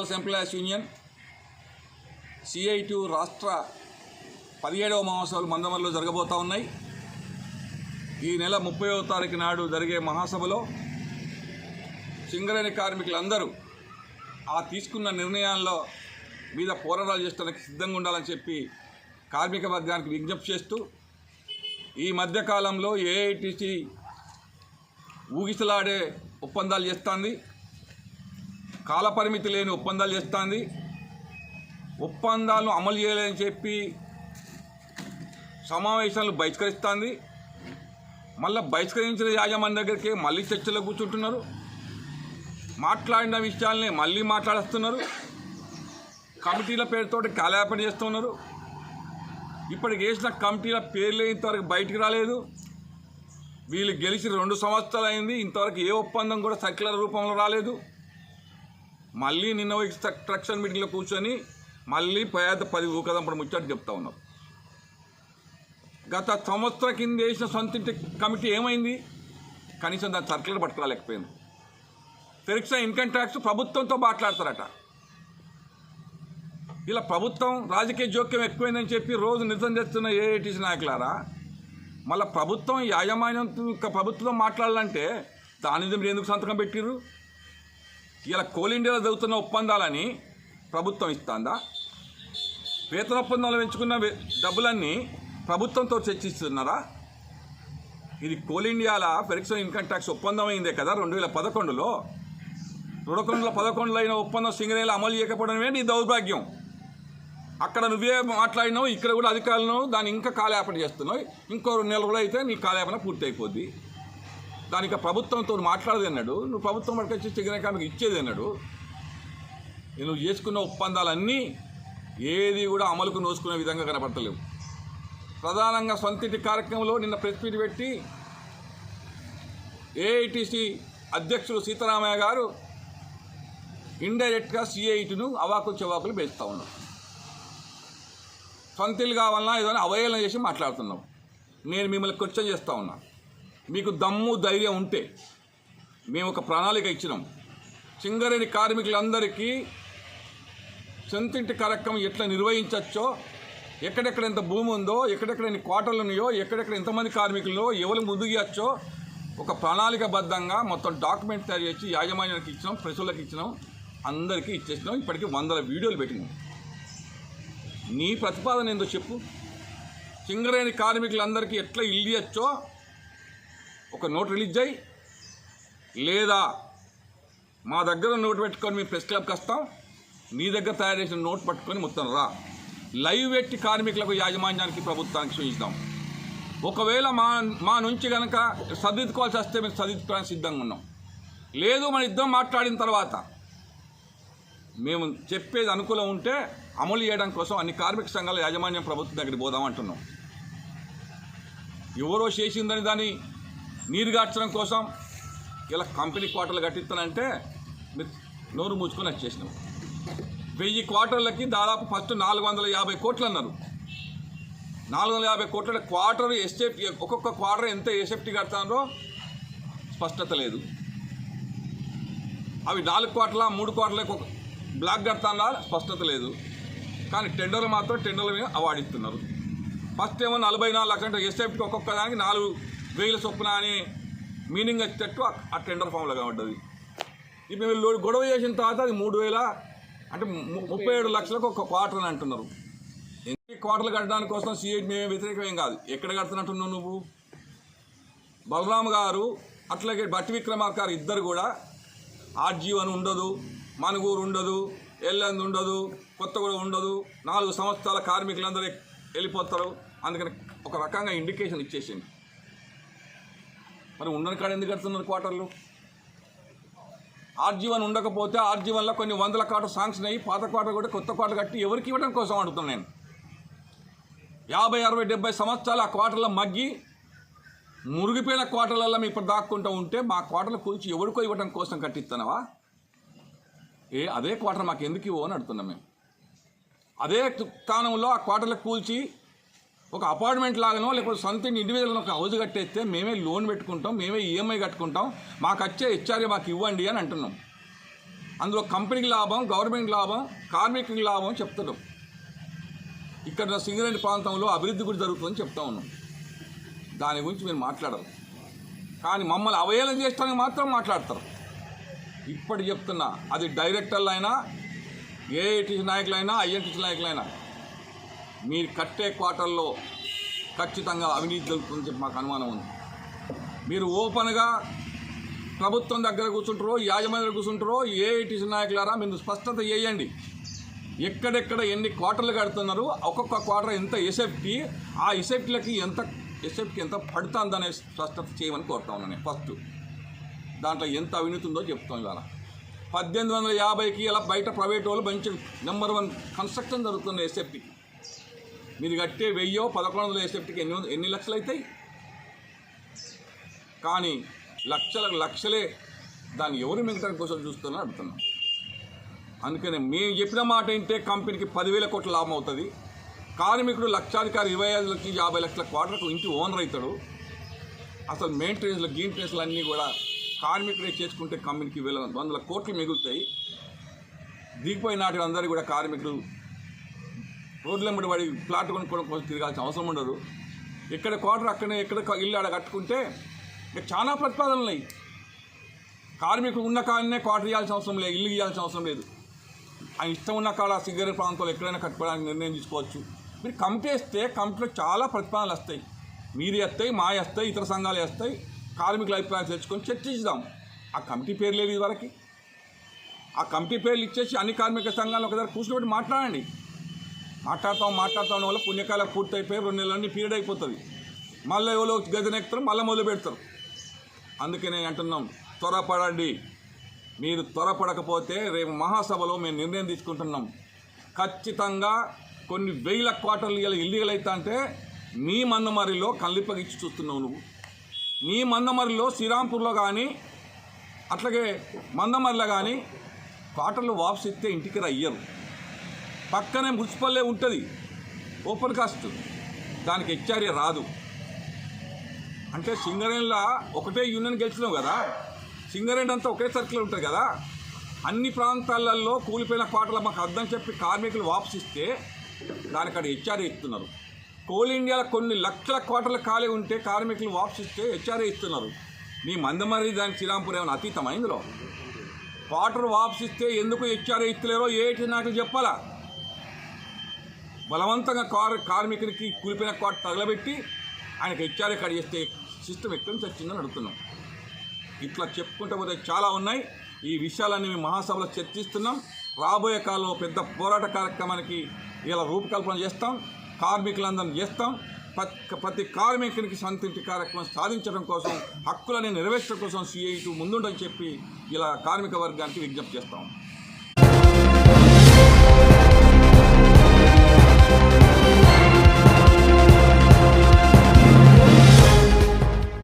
Falls employees union CIT రాష్ట్ర పదిహేడవ మహోత్సవాలు మందమరిలో జరగబోతూ ఉన్నాయి. ఈ నెల ముప్పైవ తారీఖు నాడు జరిగే మహాసభలో సింగరేణి కార్మికులందరూ ఆ తీసుకున్న నిర్ణయాల్లో మీద పోరాటాలు చేస్తానికి సిద్ధంగా ఉండాలని చెప్పి కార్మిక వర్గానికి విజ్ఞప్తి చేస్తూ ఈ మధ్యకాలంలో ఏఐటిసి ఊగిసలాడే ఒప్పందాలు చేస్తుంది. కాలపరిమితి లేని ఒప్పందాలు చేస్తుంది. ఒప్పందాలను అమలు చేయలేదని చెప్పి సమావేశాలను బహిష్కరిస్తుంది. మళ్ళీ బహిష్కరించిన యాజమాన్య దగ్గరికి మళ్ళీ చర్చలో కూర్చుంటున్నారు. మాట్లాడిన విషయాల్ని మళ్ళీ మాట్లాడుస్తున్నారు. కమిటీల పేరుతోటి కాలయాపన చేస్తున్నారు. ఇప్పటికి వేసిన కమిటీల పేర్లు ఇంతవరకు బయటికి రాలేదు. వీళ్ళు గెలిచి రెండు సంవత్సరాలు అయింది. ఇంతవరకు ఏ ఒప్పందం కూడా సర్క్యులర్ రూపంలో రాలేదు. మళ్ళీ నిన్న స్ట్రక్చర్ మీటింగ్లో కూర్చొని మళ్ళీ పేద పది ఊకదంపడం ముచ్చట చెప్తా ఉన్నారు గత సంవత్సరం కింద వేసిన సొంత ఇంటి కమిటీ ఏమైంది? కనీసం దాని సర్క్యులర్ పట్టుకురాలేకపోయింది పెరిగిన ఇన్కమ్ ట్యాక్స్ ప్రభుత్వంతో మాట్లాడతారట. ఇలా ప్రభుత్వం రాజకీయ జోక్యం ఎక్కువైందని చెప్పి రోజు నిజం చేస్తున్న ఏఐటీసీ నాయకులారా మళ్ళీ ప్రభుత్వం యాజమాన్యం ప్రభుత్వం మాట్లాడాలంటే దాని మీద మీరు ఎందుకు సంతకం పెట్టిర్రు? ఇలా కోల్ ఇండియాలో జరుగుతున్న ఒప్పందాలని ప్రభుత్వం ఇస్తుందా? వేతన ఒప్పందాలు పెంచుకున్న వే- డబ్బులన్నీ ప్రభుత్వంతో చర్చిస్తున్నారా? ఇది కోల్ ఇండియాల పెరిక్సన్ ఇన్కమ్ ట్యాక్స్ ఒప్పందం అయిందే కదా రెండు వేల పదకొండులో? రెండు వందల పదకొండులో అయిన ఒప్పందం సింగరేలో అమలు చేయకపోవడమే నీ దౌర్భాగ్యం. అక్కడ నువ్వే మాట్లాడినావు ఇక్కడ కూడా అధికారులను దాన్ని ఇంకా కాలయాపన చేస్తున్నావు. ఇంకో రెండు నెలలు కూడా అయితే నీ కాలయాపన పూర్తి అయిపోద్ది దానికి ప్రభుత్వంతో మాట్లాడదు అన్నాడు. నువ్వు ప్రభుత్వం వరకు వచ్చి సింగరేకానికి ఇచ్చేది అన్నాడు. నువ్వు చేసుకున్న ఒప్పందాలన్నీ ఏది కూడా అమలుకు నోసుకునే విధంగా కనపడతలేవు. ప్రధానంగా సొంతింటి కార్యక్రమంలో నిన్న ప్రెస్ మీట్ పెట్టి ఏఐటీసీ అధ్యక్షుడు సీతారామయ్య గారు ఇండైరెక్ట్గా సిఐటిను అవాకు చెవాకులు పెంచుతూ ఉన్నాం. సొంతలు కావాలన్నా ఏదైనా అవహేళన చేసి మాట్లాడుతున్నాం. నేను మిమ్మల్ని క్వశ్చన్ చేస్తూ ఉన్నా. మీకు దమ్ము ధైర్యం ఉంటే మేము ఒక ప్రణాళిక ఇచ్చినాం. సింగరేణి కార్మికులందరికీ సొంతింటి కార్యక్రమం ఎట్లా నిర్వహించవచ్చో ఎక్కడెక్కడ ఎంత భూమి ఉందో ఎక్కడెక్కడ ఎన్ని క్వార్టర్లు ఉన్నాయో ఎక్కడెక్కడ ఎంతమంది కార్మికులు ఎవరు ముందుకు ఇవ్వచ్చో ఒక ప్రణాళికబద్ధంగా మొత్తం డాక్యుమెంట్ తయారు చేసి యాజమాన్యానికి ఇచ్చినాం ప్రెసులకు ఇచ్చినాం అందరికీ ఇచ్చేసినాం. ఇప్పటికీ వందల వీడియోలు పెట్టినాం. నీ ప్రతిపాదన ఏందో చెప్పు. సింగరేణి కార్మికులందరికీ ఎట్లా ఇల్లు ఇవ్వచ్చో ఒక నోట్ రిలీజ్ చేయి. లేదా మా దగ్గర నోట్ పెట్టుకొని మేము ప్రెస్ క్లబ్కి వస్తాం. నీ దగ్గర తయారు చేసిన నోట్ పట్టుకొని మొత్తం రా. లైవ్ పెట్టి కార్మికులకు యాజమాన్యానికి ప్రభుత్వానికి సూచిద్దాం ఒకవేళ మా మా నుంచి కనుక సర్దిద్దుకోవాల్సి వస్తే మేము సర్దిద్దుకోవడానికి సిద్ధంగా ఉన్నాం. లేదు మన ఇద్దరం మాట్లాడిన తర్వాత మేము చెప్పేది అనుకూలం ఉంటే అమలు చేయడం కోసం అన్ని కార్మిక సంఘాల యాజమాన్యం ప్రభుత్వం దగ్గరికి పోదాం అంటున్నాం. ఎవరో చేసిందని దాన్ని నీరు గార్చడం కోసం ఇలా కంపెనీ క్వార్టర్లు కట్టిస్తానంటే మీరు నోరు మూసుకొని వచ్చేసినాం వెయ్యి క్వార్టర్లకి దాదాపు ఫస్ట్ నాలుగు వందల యాభై కోట్లు అన్నారు. నాలుగు వందల యాభై కోట్ల క్వార్టర్ ఎస్ఎఫ్టీ ఒక్కొక్క క్వార్టర్ ఎంత ఎస్ఎఫ్టీ కడతానో స్పష్టత లేదు. అవి నాలుగు కోట్ల మూడు కోట్లకు ఒక బ్లాక్ కడతానా స్పష్టత లేదు. కానీ టెండర్లు మాత్రం టెండర్ల మీద అవార్డు ఇస్తున్నారు. ఫస్ట్ ఏమో నలభై నాలుగు లక్షల ఎస్ఎఫ్టీ ఒక్కొక్క దానికి నాలుగు వేల చొప్పున అని మీనింగ్ వచ్చేటట్టు ఆ- టెండర్ ఫామ్లో కాబట్టి ఇప్పుడు వీళ్ళు గొడవ చేసిన తర్వాత అది మూడు వేల అంటే ము- ముప్పై ఏడు లక్షలకు ఒక క్వార్టర్ అని అంటున్నారు. ఎన్ని క్వార్టర్లు కట్టడానికి కోసం సిఐటి మేమే వ్యతిరేకమేం కాదు. ఎక్కడ కడుతున్నట్టున్నావు నువ్వు? బలరామ్ గారు అట్లాగే భట్టి విక్రమార్ గారు ఇద్దరు కూడా ఆర్జీవ్ అని ఉండదు మనుగూరు ఉండదు ఎల్లంది ఉండదు కొత్తగూడ ఉండదు. నాలుగు సంవత్సరాల కార్మికులందరూ వెళ్ళిపోతారు. అందుకని ఒక రకంగా ఇండికేషన్ ఇచ్చేసింది. మరి ఉండని కాడ ఎందుకు కడుతున్నారు క్వార్టర్లు? ఆర్జీవన్ ఉండకపోతే ఆర్జీవన్లో కొన్ని వందల క్వార్టర్ శాంక్షన్ అయ్యి పాత క్వార్టర్ కూడా కొత్త క్వార్టర్ కట్టి ఎవరికి ఇవ్వడం కోసం అడుగుతున్నాను నేను. యాభై అరవై డెబ్బై సంవత్సరాలు ఆ క్వార్టర్లో మగ్గి మురిగిపోయిన క్వార్టర్లలో మీ ఇప్పుడు దాక్కుంటూ ఉంటే మా క్వార్టర్లు కూల్చి ఎవరికో ఇవ్వడం కోసం కట్టిస్తున్నావా? ఏ అదే క్వార్టర్ మాకు ఎందుకు ఇవ్వని అడుగుతున్నాం మేము. అదే స్థానంలో ఆ క్వార్టర్లు కూల్చి ఒక అపార్ట్మెంట్ లాగానో లేకపోతే సొంత ఇండివిజువల్ ఒక హౌస్ కట్టేస్తే మేమే లోన్ పెట్టుకుంటాం మేమే ఈఎంఐ కట్టుకుంటాం మాకు వచ్చే హెచ్ఆర్ఏ మాకు ఇవ్వండి అని అంటున్నాం. అందులో కంపెనీకి లాభం గవర్నమెంట్ లాభం కార్మికునికి లాభం చెప్తున్నాం. ఇక్కడ సింగరేణి ప్రాంతంలో అభివృద్ధి కూడా జరుగుతుందని చెప్తా ఉన్నాం. దాని గురించి మీరు మాట్లాడరు. కానీ మమ్మల్ని అవహేళన చేయడానికి మాత్రం మాట్లాడతారు. ఇప్పటి చెప్తున్నా అది డైరెక్టర్లైనా ఏఐటీసీ నాయకులైనా ఐఎన్టీసీ నాయకులైనా మీరు కట్టే క్వార్టర్లో ఖచ్చితంగా అవినీతి జరుగుతుందని చెప్పి మాకు అనుమానం ఉంది. మీరు ఓపెన్గా ప్రభుత్వం దగ్గర కూర్చుంటారో యాజమాన్య దగ్గర కూర్చుంటారో ఏఐటీసీ నాయకులారా మీరు స్పష్టత చేయండి. ఎక్కడెక్కడ ఎన్ని క్వార్టర్లు కడుతున్నారు ఒక్కొక్క క్వార్టర్ ఎంత ఎసెఫ్టీ ఆ ఎసెఫ్టీలకి ఎంత ఎసెఫ్టీ ఎంత పడుతుందనే స్పష్టత చేయమని కోరుతా ఉన్నాను ఫస్ట్. దాంట్లో ఎంత అవినీతి ఉందో చెప్తాం ఇవాళ. పద్దెనిమిది వందల యాభైకి ఇలా బయట ప్రైవేట్ వాళ్ళు మంచి నెంబర్ వన్ కన్స్ట్రక్షన్ జరుగుతుంది ఎస్ఎఫ్టీకి మీరు కట్టే వెయ్యో పదకొండు వందల ఎస్ఎఫ్టీకి ఎన్ని ఎన్ని లక్షలు అవుతాయి కానీ లక్షల లక్షలే దాన్ని ఎవరు మిగతా కోసం చూస్తున్న అడుగుతున్నాం అందుకనే మేము చెప్పిన మాట ఏంటే కంపెనీకి పదివేల కోట్ల లాభం అవుతుంది. కార్మికుడు లక్షాధికారి ఇరవై ఐదు లక్షలు యాభై లక్షల క్వార్టర్కు ఇంటి ఓనర్ అవుతాడు. అసలు మెయింటెనెన్స్లు గీంటెనెన్స్లు అన్నీ కూడా కార్మికుడే చేసుకుంటే కంపెనీకి వేల వందల కోట్లు మిగులుతాయి. దిగిపోయి నాటి అందరూ కూడా కార్మికుడు రోడ్లెంబడి వాడి ప్లాట్ కొనుక్కోవడం కోసం తిరగాల్సిన అవసరం ఉండదు. ఇక్కడ క్వార్టర్ అక్కడనే ఎక్కడ ఇల్లు ఆడ కట్టుకుంటే ఇక చాలా ప్రతిపాదనలు ఉన్నాయి. కార్మికులు ఉన్న కాడనే క్వార్టర్ ఇవ్వాల్సిన అవసరం లేదు ఇల్లు ఇవ్వాల్సిన అవసరం లేదు. ఆయన ఇష్టం ఉన్న కాడ సిగరెట్ ప్రాంతంలో ఎక్కడైనా కట్టుకోవడానికి నిర్ణయం తీసుకోవచ్చు. మీరు కమిటీ వేస్తే కమిటీలో చాలా ప్రతిపాదనలు వస్తాయి. మీరు వస్తాయి మా వస్తాయి ఇతర సంఘాలు వస్తాయి. కార్మికుల అభిప్రాయం తెచ్చుకొని చర్చించుదాం ఆ కమిటీ పేరు లేదు ఇదివరకు. ఆ కమిటీ పేర్లు ఇచ్చేసి అన్ని కార్మిక సంఘాలు ఒకసారి కూర్చోబెట్టి మాట్లాడండి. మాట్లాడతాం మాట్లాడతాం వల్ల పుణ్యకాలం పూర్తి అయిపోయి రెండు నెలలన్నీ పీరియడ్ అయిపోతుంది. మళ్ళీ ఎవరో గదినెక్కుతారు మళ్ళీ మొదలు పెడతారు. అందుకే నేను అంటున్నాం త్వరపడండి. మీరు త్వరపడకపోతే రేపు మహాసభలో మేము నిర్ణయం తీసుకుంటున్నాం. ఖచ్చితంగా కొన్ని వేల క్వార్టర్లు ఇలా ఇల్లీగల్ అవుతా అంటే నీ మన్నమరిలో కల్లిపగిచ్చి చూస్తున్నావు నువ్వు. నీ మందమరిలో శ్రీరాంపూర్లో కానీ అట్లాగే మందమరిలో కానీ క్వార్టర్లు వాపస్ ఇస్తే ఇంటికి రయ్యరు పక్కనే మున్సిపల్లే ఉంటుంది. Open cast. దానికి హెచ్ఆర్ఏ రాదు. అంటే సింగరేణిలో ఒకటే యూనియన్ గెలిచినాం కదా? సింగరేణి అంతా ఒకే సర్కిల్ ఉంటుంది కదా? అన్ని ప్రాంతాలలో కూలిపోయిన క్వార్టర్లు మాకు అర్థం చెప్పి కార్మికులు వాపసిస్తే దానికి అక్కడ హెచ్ఆర్ఏ ఇస్తున్నారు. కోల్ ఇండియాలో కొన్ని లక్షల క్వార్టర్లు ఖాళీ ఉంటే కార్మికులు వాపసిస్తే హెచ్ఆర్ఏ ఇస్తున్నారు. మీ మందమరి దాని శ్రీరాంపూర్ ఏమైనా అతీతమా ఇందులో క్వార్టర్ వాపసిస్తే ఎందుకు హెచ్ఆర్ఏ ఇస్తలేరో? ఏటి నాకు చెప్పాలా? బలవంతంగా కార్ కార్మికునికి కూలిపోయిన క్వార్టర్ తగలబెట్టి ఆయనకి హెచ్ఆర్ఏ కట్ చేస్తే సిస్టమ్ ఎక్కడి నుంచి వచ్చిందని అడుగుతున్నాం. ఇట్లా చెప్పుకుంటూ పోతే చాలా ఉన్నాయి. ఈ విషయాలన్నీ మేము మహాసభలో చర్చిస్తున్నాం. రాబోయే కాలంలో పెద్ద పోరాట కార్యక్రమానికి ఇలా రూపకల్పన చేస్తాం. కార్మికులందరం చేస్తాం. ప్రతి ప్రతి కార్మికునికి సంతృప్తి కార్యక్రమం సాధించడం కోసం హక్కులని నెరవేర్చడం కోసం సిఐటు ముందుండని చెప్పి ఇలా కార్మిక వర్గానికి విజ్ఞప్తి చేస్తాం.